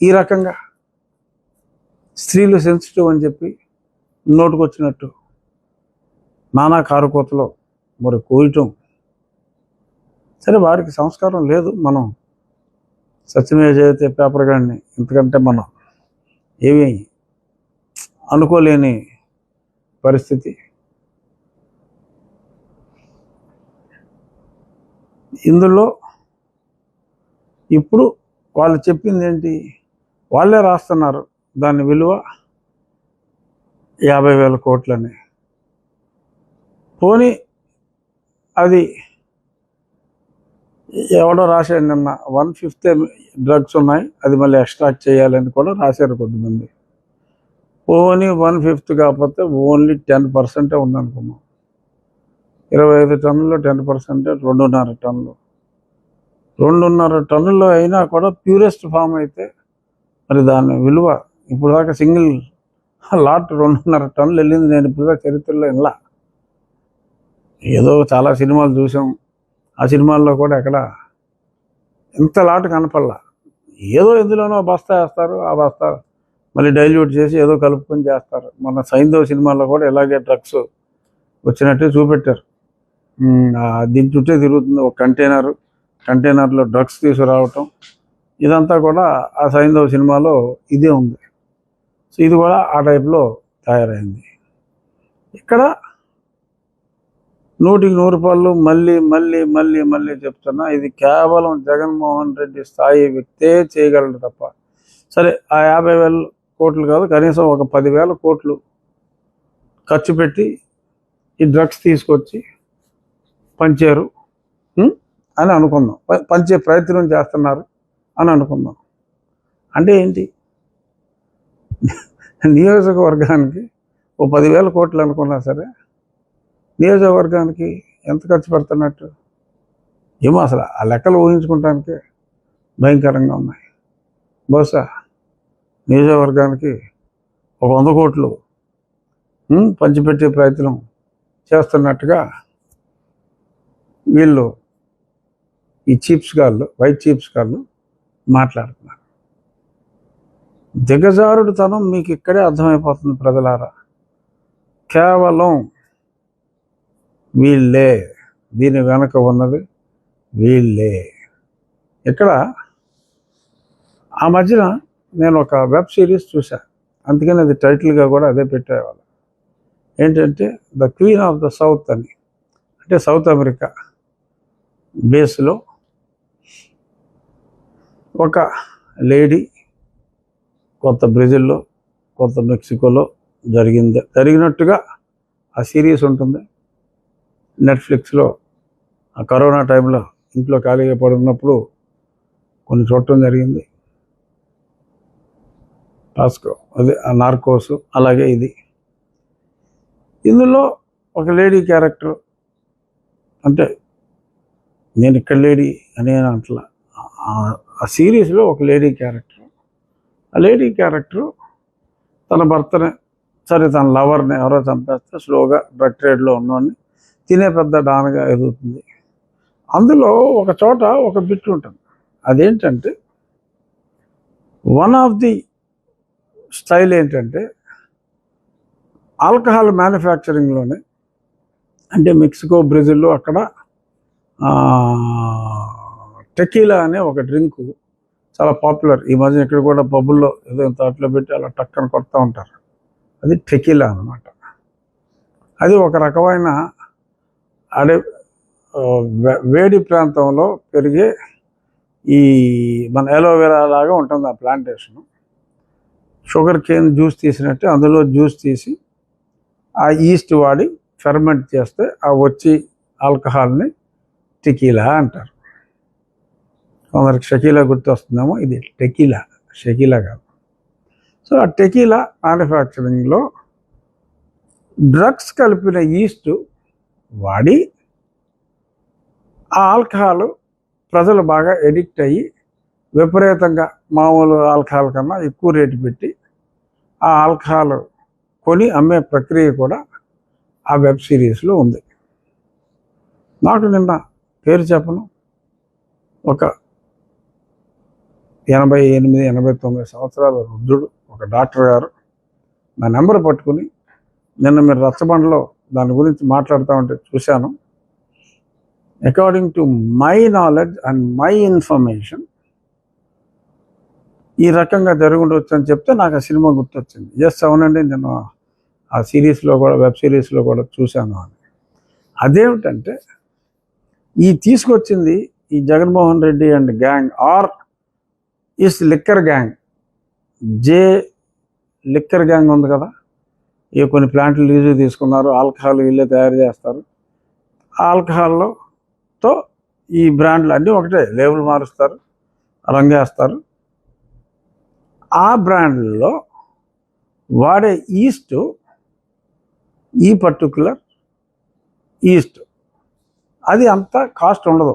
ఈ రకంగా స్త్రీలు సెన్సిటివ్ అని చెప్పి నోటుకొచ్చినట్టు నానా కారుకోతలో మరి కోయటం. సరే వారికి సంస్కారం లేదు. మనం సత్యమే జయతే పేపర్ గాడిని ఎందుకంటే మనం ఏమీ అనుకోలేని పరిస్థితి. ఇందులో ఇప్పుడు వాళ్ళు చెప్పింది ఏంటి వాళ్ళే రాస్తున్నారు. దాని విలువ యాభై వేల కోట్లని. పోనీ అది ఎవడో రాశాడు నిన్న వన్ ఫిఫ్త్ డ్రగ్స్ ఉన్నాయి అది మళ్ళీ ఎక్స్ట్రాక్ట్ చేయాలని కూడా రాశారు కొద్దిమంది ఓన్లీ వన్ ఫిఫ్త్ కాకపోతే ఓన్లీ టెన్ పర్సెంటే ఉందనుకున్నాం. ఇరవై ఐదు టన్నుల్లో టెన్ పర్సెంటే రెండున్నర టన్నులు. రెండున్నర టన్నుల్లో అయినా కూడా ప్యూరెస్ట్ ఫామ్ అయితే మరి దాని విలువ ఇప్పుడు దాకా సింగిల్ లాట్ రెండున్నర టన్నులు వెళ్ళింది నేను ఇప్పుడు చరిత్రలో ఇలా ఏదో చాలా సినిమాలు చూసాం. ఆ సినిమాల్లో కూడా ఎక్కడ ఇంత లాట్ కనపడలా. ఏదో ఎందులోనో బస్తా వేస్తారు ఆ బస్తా మళ్ళీ డైల్యూట్ చేసి ఏదో కలుపుకొని చేస్తారు. మన సైంధవ సినిమాల్లో కూడా ఇలాగే డ్రగ్స్ వచ్చినట్టే చూపెట్టారు. దీని చుట్టే తిరుగుతుంది ఒక కంటైనర్. కంటైనర్లో డ్రగ్స్ తీసుకురావటం. ఇదంతా కూడా ఆ సైంధవ సినిమాలో ఇదే ఉంది. సో ఇది కూడా ఆ టైప్లో తయారైంది. ఇక్కడ నూటికి నూరు రూపాయలు మళ్ళీ మళ్ళీ మళ్ళీ మళ్ళీ చెప్తున్నా ఇది కేవలం జగన్మోహన్ రెడ్డి స్థాయి వ్యక్తే చేయగలడు తప్ప. సరే ఆ యాభై వేల కోట్లు కాదు కనీసం ఒక పదివేల కోట్లు ఖర్చు పెట్టి ఈ డ్రగ్స్ తీసుకొచ్చి పంచారు అని అనుకుందాం. ప- పంచే ప్రయత్నం చేస్తున్నారు. అని అనుకుందాం. అంటే ఏంటి? నియోజకవర్గానికి ఓ పదివేల కోట్లు అనుకున్నా సరే నియోజకవర్గానికి ఎంత ఖర్చు పెడుతున్నట్టు? ఏమో అసలు ఆ లెక్కలు ఊహించుకుంటానికి భయంకరంగా ఉన్నాయి. బహుశా నియోజకవర్గానికి ఒక వంద కోట్లు పంచిపెట్టే ప్రయత్నం చేస్తున్నట్టుగా వీళ్ళు ఈ చీప్స్ గాళ్ళు వైట్ చీప్స్ గాళ్ళు మాట్లాడుతున్నాను దిగజారుడు తనం మీకు ఇక్కడే అర్థమైపోతుంది ప్రజలారా. కేవలం వీళ్ళే దీని వెనక ఉన్నది వీళ్ళే. ఇక్కడ ఆ మధ్యన నేను ఒక వెబ్ సిరీస్ చూశాను అందుకని అది టైటిల్గా కూడా అదే పెట్టేవాళ్ళు. ఏంటంటే the queen of the south అని. అంటే సౌత్ అమెరికా బేస్లో ఒక లేడీ కొత్త బ్రెజిల్లో కొత్త మెక్సికోలో జరిగింది జరిగినట్టుగా ఆ సిరీస్ ఉంటుంది. నెట్ఫ్లిక్స్లో ఆ కరోనా టైంలో ఇంట్లో ఖాళీగా పడి ఉన్నప్పుడు కొన్ని చూడటం జరిగింది. టాస్కో అదే ఆ నార్కోస్ అలాగే ఇది. ఇందులో ఒక లేడీ క్యారెక్టర్ అంటే నేను ఇక్కడ లేడీ అనే అంటలా. ఆ- సిరీస్లో ఒక లేడీ క్యారెక్టర్. ఆ లేడీ క్యారెక్టర్ తన భర్తని సరే తన లవర్ని ఎవరో చంపేస్తే స్లోగా డ్రగ్ ట్రేడ్లో ఉన్నవాడిని తినే పెద్ద డాన్గా ఎదుగుతుంది. అందులో ఒక చోట ఒక బిట్ ఉంటుంది. అదేంటంటే వన్ ఆఫ్ ది స్టైల్ ఏంటంటే ఆల్కహాల్ మ్యానుఫ్యాక్చరింగ్లోనే అంటే మెక్సికో బ్రెజిల్లో అక్కడ టెకీలా అనే ఒక డ్రింక్ చాలా పాపులర్ ఈ మధ్య ఇక్కడ కూడా పబ్బుల్లో ఏదో తోటలో పెట్టి అలా టక్కన కొడతా ఉంటారు. అది టెకీలా అన్నమాట. అది ఒక రకమైన అడే వే- వేడి ప్రాంతంలో పెరిగే ఈ మన ఎలోవెరా లాగా ఉంటుంది ఆ ప్లాంటేషన్ షుగర్ కేన్ జ్యూస్ తీసినట్టే అందులో జ్యూస్ తీసి ఆ ఈస్ట్ వాడి ఫెర్మెంట్ చేస్తే ఆ వచ్చి ఆల్కహాల్ని టెకీలా అంటారు. కొందరికి షకీలా గుర్తొస్తుందేమో ఇది టెకీలా షకీలా కాదు. సో ఆ టెకీలా మ్యానుఫ్యాక్చరింగ్లో డ్రగ్స్ కలిపిన ఈస్ట్ వాడి ఆ ఆల్కహాల్ ప్రజలు బాగా ఎడిక్ట్ అయ్యి విపరీతంగా మామూలు ఆల్కహాల్ కన్నా ఎక్కువ రేటు పెట్టి ఆ ఆల్కహాల్ కొని అమ్మే ప్రక్రియ కూడా ఆ వెబ్ సిరీస్లో ఉంది. నాకు నిన్న పేరు చెప్పను. ఒక ఎనభై ఎనిమిది ఎనభై తొమ్మిది సంవత్సరాల వృద్ధుడు ఒక డాక్టర్ గారు. నా నెంబర్ పట్టుకుని నిన్న మీరు రచ్చబండలో దాని గురించి మాట్లాడుతూ ఉంటే చూశాను. According to my knowledge and my information ఈ రకంగా జరుగుండొచ్చు అని చెప్తే నాకు ఆ సినిమా గుర్తొచ్చింది. ఎస్ అవునండి నేను ఆ సిరీస్లో కూడా వెబ్ సిరీస్లో కూడా చూశాను అని. అదేమిటంటే ఈ తీసుకొచ్చింది ఈ Jaganmohan Reddy and gang are is liquor gang. J liquor gang ఉంది కదా. ఇక కొన్ని ప్లాంట్లు లీజు తీసుకున్నారు. ఆల్కహాల్ వీళ్ళే తయారు చేస్తారు. ఆ ఆల్కహాల్లో తో ఈ బ్రాండ్లు అన్నీ ఒకటే లేబుల్ మారుస్తారు రంగేస్తారు ఆ బ్రాండ్లో వాడే ఈస్ట్ ఈ పర్టికులర్ ఈస్ట్. అది అంత కాస్ట్ ఉండదు.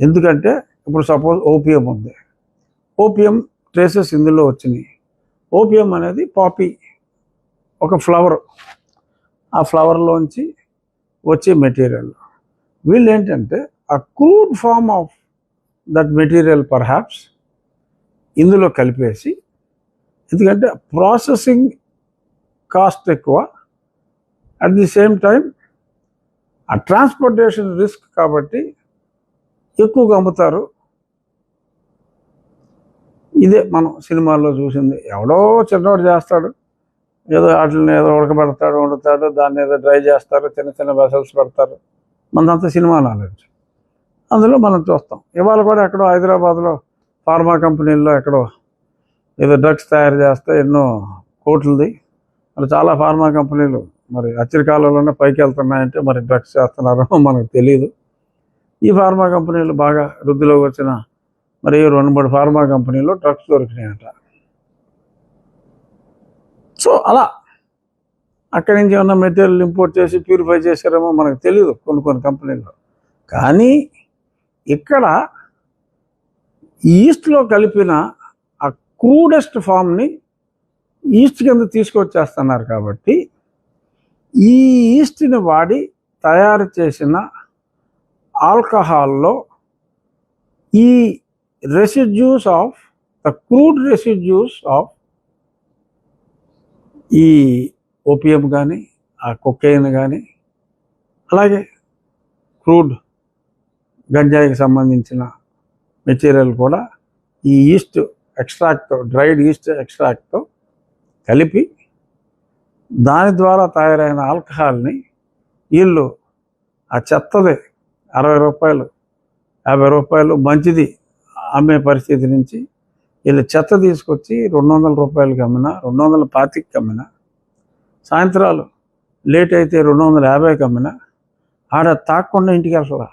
ఎందుకంటే ఇప్పుడు సపోజ్ ఓపియం ఉంది. ఓపియం ట్రేసెస్ ఇందులో వచ్చినాయి. ఓపియం అనేది పాపీ ఒక ఫ్లవర్. ఆ ఫ్లవర్లోంచి వచ్చే మెటీరియల్. వీళ్ళు ఏంటంటే ఆ crude form of that material perhaps ఇందులో కలిపేసి ఎందుకంటే ప్రాసెసింగ్ కాస్ట్ ఎక్కువ. అట్ ది సేమ్ టైం ఆ ట్రాన్స్పోర్టేషన్ రిస్క్ కాబట్టి ఎక్కువగా అమ్ముతారు. ఇదే మనం సినిమాల్లో చూసింది. ఎవడో చిన్నవాడు చేస్తాడు. ఏదో వాటిని ఏదో ఉడకబెడతాడు వండుతాడు దాన్ని ఏదో డ్రై చేస్తారు చిన్న చిన్న వెసల్స్ పెడతారు. మనదంతా సినిమా నాలెడ్జ్. అందులో మనం చూస్తాం. ఇవాళ కూడా ఎక్కడో హైదరాబాద్లో ఫార్మా కంపెనీల్లో ఎక్కడో ఏదో డ్రగ్స్ తయారు చేస్తే ఎన్నో కోట్లది. మరి చాలా ఫార్మా కంపెనీలు మరి అచ్చరికాలంలోనే పైకి వెళ్తున్నాయంటే మరి డ్రగ్స్ చేస్తున్నారో మనకు తెలియదు ఈ ఫార్మా కంపెనీలు బాగా వృద్ధిలోకి వచ్చిన మరి రెండు మూడు ఫార్మా కంపెనీలో డ్రగ్స్ దొరికినాయట. సో అలా. అక్కడి నుంచి ఏమన్నా మెటీరియల్ ఇంపోర్ట్ చేసి ప్యూరిఫై చేశారేమో మనకు తెలియదు కొన్ని కొన్ని కంపెనీల్లో. కానీ ఇక్కడ ఈస్ట్లో కలిపిన ఆ క్రూడెస్ట్ ఫామ్ని ఈస్ట్ కింద తీసుకొచ్చేస్తున్నారు కాబట్టి ఈ ఈస్ట్ని వాడి తయారు చేసిన ఆల్కహాల్లో ఈ residues of the crude residues of ఈ ఓపియం కానీ ఆ కుక్కైన్ కానీ అలాగే క్రూడ్ గంజాయికి సంబంధించిన మెటీరియల్ కూడా ఈ ఈస్ట్ ఎక్స్ట్రాక్ట్తో డ్రైడ్ ఈస్ట్ ఎక్స్ట్రాక్ట్తో కలిపి దాని ద్వారా తయారైన ఆల్కహాల్ని వీళ్ళు ఆ చెత్తది అరవై రూపాయలు యాభై రూపాయలు మంచిది అమ్మే పరిస్థితి నుంచి వీళ్ళు చెత్త తీసుకొచ్చి రెండు వందల రూపాయలకి అమ్మినా రెండు వందల పాతికి అమ్మినా సాయంత్రాలు లేట్ అయితే రెండు వందల యాభైకి అమ్మినా ఆడ తాకుండా ఇంటికి వెళ్ళలా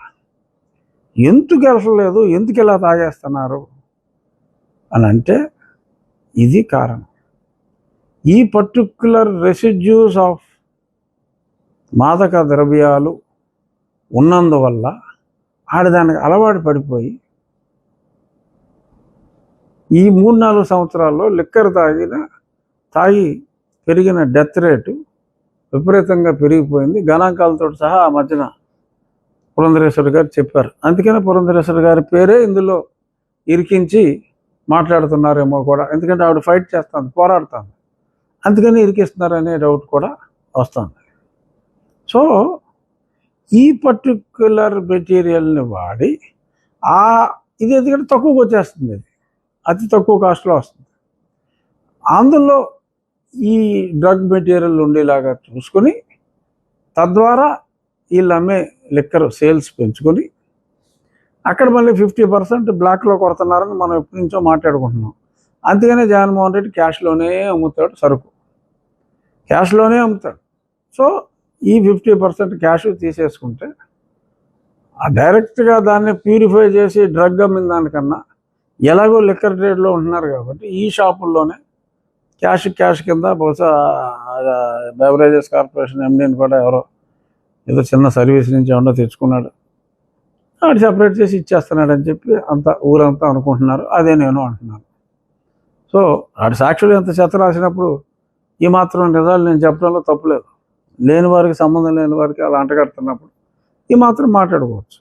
ఎందుకు వెళ్ళలేదు? ఎందుకు ఇలా తాగేస్తున్నారు? అని అంటే ఇది కారణం. ఈ పర్టిక్యులర్ రెసిడ్యూస్ ఆఫ్ మాదక ద్రవ్యాలు ఉన్నందువల్ల ఆడ దానికి అలవాటు పడిపోయి ఈ మూడు నాలుగు సంవత్సరాల్లో లిక్కర్ తాగిన తాగి పెరిగిన డెత్ రేటు విపరీతంగా పెరిగిపోయింది. గణాంకాలతో సహా ఆ మధ్యన పురంధరేశ్వరి గారు చెప్పారు. అందుకనే పురంధరేశ్వరి గారి పేరే ఇందులో ఇరికించి మాట్లాడుతున్నారేమో కూడా. ఎందుకంటే ఆవిడ ఫైట్ చేస్తుంది పోరాడుతుంది. అందుకని ఇరికిస్తున్నారనే డౌట్ కూడా వస్తుంది. సో ఈ పర్టిక్యులర్ మెటీరియల్ని వాడి ఆ ఇది ఎందుకంటే తక్కువకి వచ్చేస్తుంది ఇది. అతి తక్కువ కాస్ట్లో వస్తుంది. అందులో ఈ డ్రగ్ మెటీరియల్ ఉండేలాగా చూసుకొని తద్వారా వీళ్ళు అమ్మే లిక్కర్ సేల్స్ పెంచుకొని అక్కడ మళ్ళీ ఫిఫ్టీ పర్సెంట్ బ్లాక్లో కొడుతున్నారని మనం ఎప్పటి నుంచో మాట్లాడుకుంటున్నాం. అందుకనే జగన్మోహన్ రెడ్డి క్యాష్లోనే అమ్ముతాడు సరుకు. క్యాష్లోనే అమ్ముతాడు. సో ఈ ఫిఫ్టీ పర్సెంట్ క్యాష్ తీసేసుకుంటే ఆ డైరెక్ట్గా దాన్ని ప్యూరిఫై చేసి డ్రగ్ అమ్మిన దానికన్నా ఎలాగో లిక్కర్ ట్రేడ్లో ఉంటున్నారు కాబట్టి ఈ షాపుల్లోనే క్యాష్ క్యాష్ కింద బహుశా బెవరేజెస్ కార్పొరేషన్ ఎండీని కూడా ఎవరో ఏదో చిన్న సర్వీస్ నుంచి ఏమన్నా తెచ్చుకున్నాడు. వాడు సపరేట్ చేసి ఇచ్చేస్తున్నాడు అని చెప్పి అంత ఊరంతా అనుకుంటున్నారు. అదే నేను అంటున్నాను. సో ఆడు సాక్షులు ఎంత చెత్త రాసినప్పుడు ఈ మాత్రం నిజాలు నేను చెప్పడంలో తప్పులేదు. లేని వారికి సంబంధం లేని వారికి అలా అంటగడుతున్నప్పుడు ఈ మాత్రం మాట్లాడుకోవచ్చు.